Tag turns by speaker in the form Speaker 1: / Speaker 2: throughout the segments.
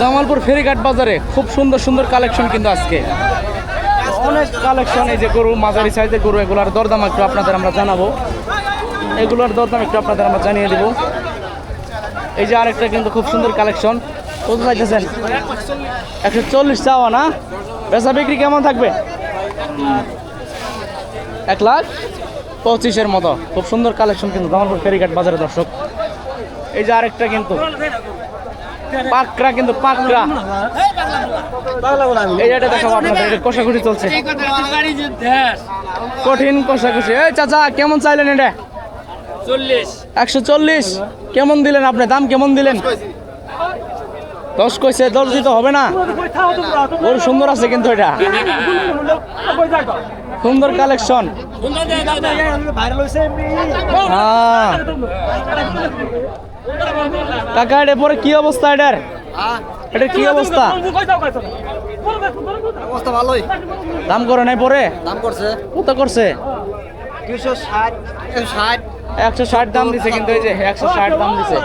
Speaker 1: জামালপুর ফেরিঘাট বাজারে খুব সুন্দর সুন্দর কালেকশন কিন্তু আজকে। অনেক কালেকশন, এই যে গরু, মাঝারি সাইজের গরু, এগুলোর দরদাম একটু আপনাদের আমরা জানাব। এগুলোর দরদাম একটু আপনাদের আমরা জানিয়ে দেবো। এই যে আরেকটা কিন্তু খুব সুন্দর কালেকশন। কত চাইতেছেন? একশো চল্লিশ চাওয়া না? বেচা বিক্রি কেমন থাকবে? এক লাখ পঁচিশের মতো। খুব সুন্দর কালেকশন কিন্তু জামালপুর ফেরিঘাট বাজারে, দর্শক। এই যে আরেকটা কিন্তু। পাকড়া কিন্তু পাকড়া। এই এটা দেখাবো আপনাদের এটা কষাকষি চলছে। কঠিন কষাকষি। এই চাচা কেমন চাইলেন এটা?
Speaker 2: চল্লিশ।
Speaker 1: একশো চল্লিশ। কেমন দিলেন আপনি? দাম কেমন দিলেন? দশ কইছে। দশ দিতে হবে না? গরু সুন্দর আছে কিন্তু এটা। সুন্দর কালেকশন হ্যাঁ। কাকা এটা পরে কি অবস্থা এটার? এটা কি অবস্থা?
Speaker 3: অবস্থা ভালোই।
Speaker 1: দাম করে নাই পরে?
Speaker 3: দাম করছে।
Speaker 1: কত করছে?
Speaker 3: দুইশো ষাট ষাট।
Speaker 1: একশো ষাট দাম দিছে কিন্তু এই যে একশো ষাট দাম দিছে।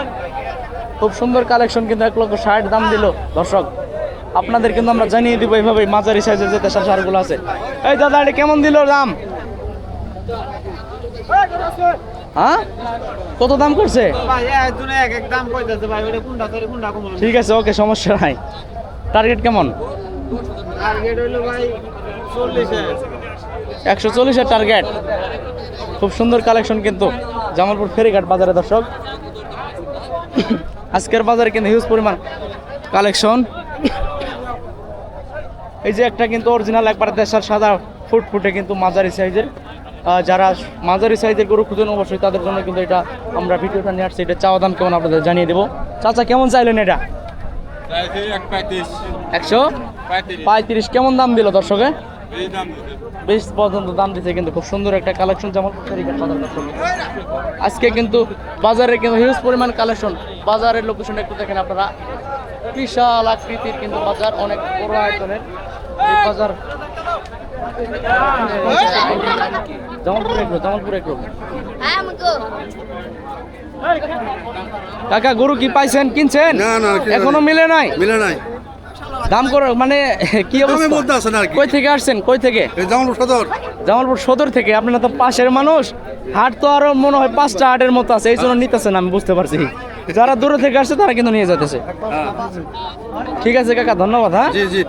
Speaker 1: খুব সুন্দর কালেকশন কিন্তু এক লক্ষ ষাট দাম দিল। দর্শক আপনাদের কিন্তু আমরা জানিয়ে দিব এইভাবে মাঝারি সাইজের যে দেশার সারগুলো আছে। এই দাদা এটা কেমন দিল দাম? হ্যাঁ? কত দাম করছে? ঠিক আছে ওকে সমস্যা নাই। টার্গেট কেমন? একশো চল্লিশের টার্গেট খুব সুন্দর কালেকশন কিন্তু। জামালপুর ফেরিঘাট বাজারে দর্শক। আজকের বাজারে কিন্তু হিউজ পরিমাণ কালেকশন এই যে একটা কিন্তু অরিজিনাল একবার দেশের সাদা ফুট ফুটে কিন্তু মাঝারি সাইজের যারা মাঝারি সাইজের গরু খুঁজেন অবশ্যই তাদের জন্য কিন্তু এটা আমরা ভিডিওটা নিয়ে আসছি। এটা চাওয়া দাম কেমন আপনাদের জানিয়ে দেবো। চাচা কেমন চাইলেন এটা? একশো? পঁয়ত্রিশ। কেমন দাম দিল দর্শকে? বেশ পর্যন্ত দাম দিচ্ছে কিন্তু খুব সুন্দর একটা কালেকশন যেমন। আজকে কিন্তু বাজারে কিন্তু হিউজ পরিমাণ কালেকশন বাজারের লোকেশন একটু দেখেন আপনারা। বিশাল আকৃতির কিন্তু বাজার অনেক বড় আয়তনের। এই বাজার জামালপুর এগ্রো জামালপুর এগ্রো কাকা গরু কি পাইছেন কিনছেন?
Speaker 4: না, না,
Speaker 1: এখনও মিলে নাই?
Speaker 4: মিলে নাই।
Speaker 1: দাম করে মানে কি অবস্থা?
Speaker 4: বলতে আসেন আর
Speaker 1: কই থেকে আসছেন? কই থেকে?
Speaker 4: এই জামালপুর সদর।
Speaker 1: জামালপুর সদর থেকে। আপনারা তো পাশের মানুষ। হাট তো আরও মনে হয় পাঁচটা হাটের মতো আছে এই জন্য নিতেছেন আমি বুঝতে পারছি। যারা দূরে থেকে আসছে তারা কিন্তু নিয়ে যেতেছে ঠিক আছে কাকা ধন্যবাদ হ্যাঁ?
Speaker 4: জি জি.